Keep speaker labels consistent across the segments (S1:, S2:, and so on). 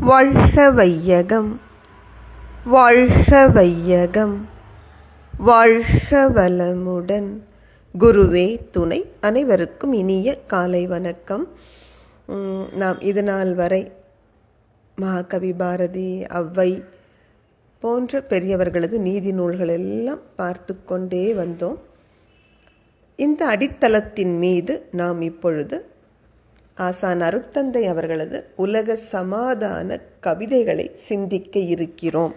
S1: வாழ்க வையகம் வாழ்க வையகம் வாழ்க வளமுடன் குருவே துணை அனைவருக்கும் இனிய காலை வணக்கம். நாம் இது நாள் வரை மகாகவி பாரதி ஔவை போன்ற பெரியவர்களது நீதி நூல்கள் எல்லாம் பார்த்து கொண்டே வந்தோம். இந்த அடித்தளத்தின் மீது நாம் இப்பொழுது ஆசான் அருட்தந்தை அவர்களது உலக சமாதான கவிதைகளை சிந்திக்க இருக்கிறோம்.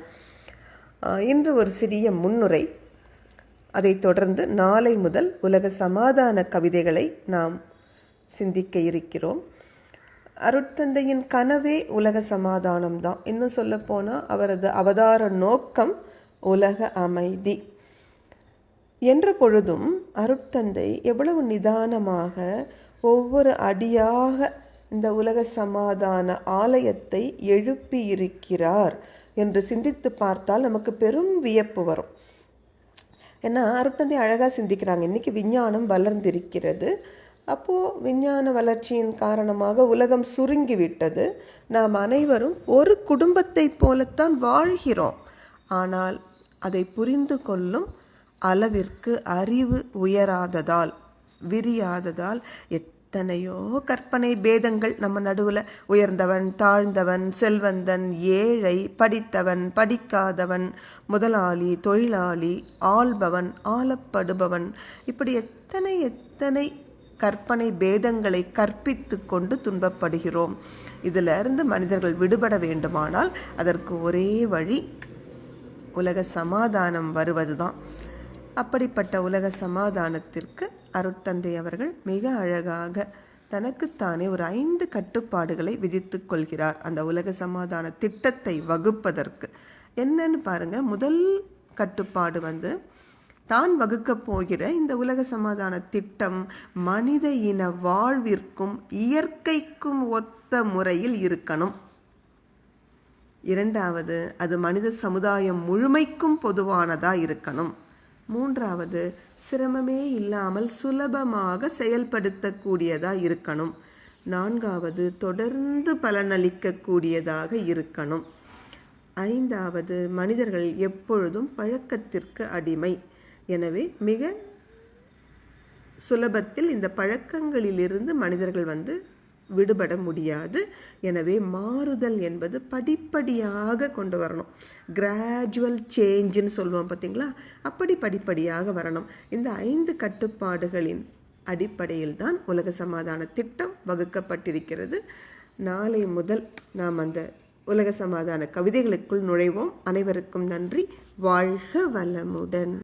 S1: இன்று ஒரு சிறிய முன்னுரை. அதைத் தொடர்ந்து நாளை முதல் உலக சமாதான கவிதைகளை நாம் சிந்திக்க இருக்கிறோம். அருட்தந்தையின் கனவே உலக சமாதானம் தான். இன்னும் சொல்லப்போனால் அவரது அவதார நோக்கம் உலக அமைதி. என்ற பொழுதும் அருட்தந்தை எவ்வளவு நிதானமாக ஒவ்வொரு அடியாக இந்த உலக சமாதான ஆலயத்தை எழுப்பியிருக்கிறார் என்று சிந்தித்து பார்த்தால் நமக்கு பெரும் வியப்பு வரும். ஏன்னா அருட்தந்தை அழகாக சிந்திக்கிறாங்க. இன்றைக்கி விஞ்ஞானம் வளர்ந்திருக்கிறது. அப்போது விஞ்ஞான வளர்ச்சியின் காரணமாக உலகம் சுருங்கி விட்டது நாம் அனைவரும் ஒரு குடும்பத்தைப் போலத்தான் வாழ்கிறோம். ஆனால் அதை புரிந்து கொள்ளும் அளவிற்கு அறிவு உயராததால் விரியாததால் எத்தனையோ கற்பனை பேதங்கள் நம்ம நடுவில் உயர்ந்தவன் தாழ்ந்தவன் செல்வந்தன் ஏழை படித்தவன் படிக்காதவன் முதலாளி தொழிலாளி ஆள்பவன் ஆளப்படுபவன். இப்படி எத்தனை எத்தனை கற்பனை பேதங்களை கற்பித்து கொண்டு துன்பப்படுகிறோம். இதிலிருந்து மனிதர்கள் விடுபட வேண்டுமானால் அதற்கு ஒரே வழி உலக சமாதானம் வருவதுதான். அப்படிப்பட்ட உலக சமாதானத்திற்கு அருட்தந்தை அவர்கள் மிக அழகாக தனக்குத்தானே ஒரு ஐந்து கட்டுப்பாடுகளை விதித்துக் கொள்கிறார். அந்த உலக சமாதான திட்டத்தை வகுப்பதற்கு. என்னன்னு பாருங்க முதல் கட்டுப்பாடு வந்து தான் வகுக்கப் போகிற இந்த உலக சமாதான திட்டம் மனித இன வாழ்விற்கும் இயற்கைக்கும் ஒத்த முறையில் இருக்கணும். இரண்டாவது அது மனித சமுதாயம் முழுமைக்கும் பொதுவானதா இருக்கணும். மூன்றாவது சிரமமே இல்லாமல் சுலபமாக செயல்படுத்தக்கூடியதாக இருக்கணும். நான்காவது தொடர்ந்து பலனளிக்கக்கூடியதாக இருக்கணும். ஐந்தாவது மனிதர்கள் எப்பொழுதும் பழக்கத்திற்கு அடிமை. எனவே மிக சுலபத்தில் இந்த பழக்கங்களிலிருந்து மனிதர்கள் வந்து விடுபட முடியாது. எனவே மாறுதல் என்பது படிப்படியாக கொண்டு வரணும். கிராஜுவல் சேஞ்சுன்னு சொல்லுவோம் பார்த்தீங்களா? அப்படி படிப்படியாக வரணும். இந்த ஐந்து கட்டுப்பாடுகளின் அடிப்படையில் தான் உலக சமாதான திட்டம் வகுக்கப்பட்டிருக்கிறது. நாளை முதல் நாம் அந்த உலக சமாதான கவிதைகளுக்குள் நுழைவோம். அனைவருக்கும் நன்றி. வாழ்க வளமுடன்.